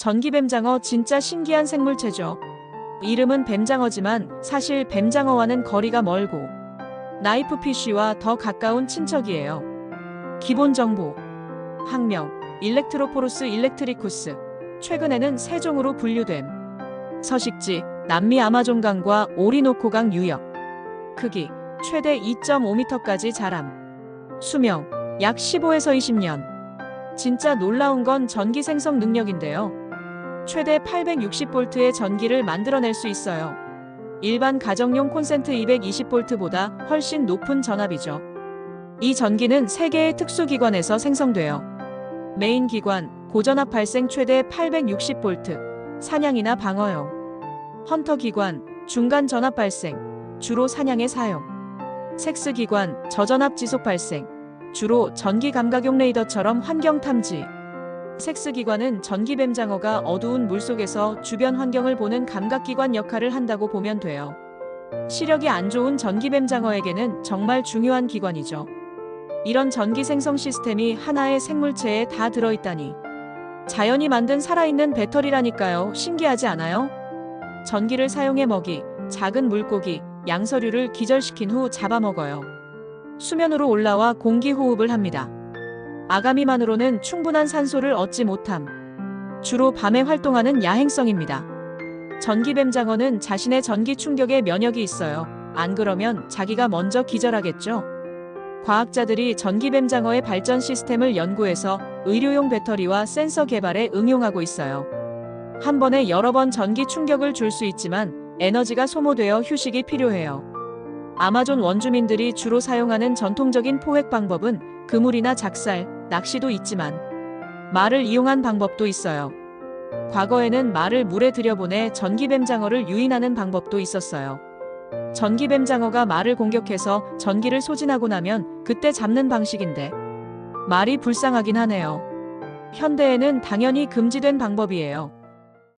전기뱀장어 진짜 신기한 생물체죠. 이름은 뱀장어지만 사실 뱀장어와는 거리가 멀고 나이프피쉬와 더 가까운 친척이에요. 기본 정보. 학명 일렉트로포로스 일렉트리쿠스. 최근에는 세 종으로 분류됨. 서식지 남미 아마존강과 오리노코강 유역. 크기 최대 2.5m까지 자람. 수명 약 15에서 20년. 진짜 놀라운 건 전기 생성 능력인데요. 최대 860V의 전기를 만들어낼 수 있어요. 일반 가정용 콘센트 220V보다 훨씬 높은 전압이죠. 이 전기는 세 개의 특수기관에서 생성돼요. 메인 기관, 고전압 발생 최대 860V, 사냥이나 방어용. 헌터 기관, 중간 전압 발생, 주로 사냥에 사용. 섹스 기관, 저전압 지속 발생, 주로 전기 감각용 레이더처럼 환경 탐지. 섹스 기관은 전기뱀장어가 어두운 물속에서 주변 환경을 보는 감각기관 역할을 한다고 보면 돼요. 시력이 안 좋은 전기뱀장어에게는 정말 중요한 기관이죠. 이런 전기 생성 시스템이 하나의 생물체에 다 들어있다니. 자연이 만든 살아있는 배터리라니까요. 신기하지 않아요? 전기를 사용해 먹이, 작은 물고기, 양서류를 기절시킨 후 잡아먹어요. 수면으로 올라와 공기 호흡을 합니다. 아가미만으로는 충분한 산소를 얻지 못함. 주로 밤에 활동하는 야행성입니다. 전기뱀장어는 자신의 전기 충격에 면역이 있어요. 안 그러면 자기가 먼저 기절하겠죠? 과학자들이 전기뱀장어의 발전 시스템을 연구해서 의료용 배터리와 센서 개발에 응용하고 있어요. 한 번에 여러 번 전기 충격을 줄 수 있지만 에너지가 소모되어 휴식이 필요해요. 아마존 원주민들이 주로 사용하는 전통적인 포획 방법은 그물이나 작살, 낚시도 있지만 말을 이용한 방법도 있어요. 과거에는 말을 물에 들여보내 전기뱀장어를 유인하는 방법도 있었어요. 전기뱀장어가 말을 공격해서 전기를 소진하고 나면 그때 잡는 방식인데 말이 불쌍하긴 하네요. 현대에는 당연히 금지된 방법이에요.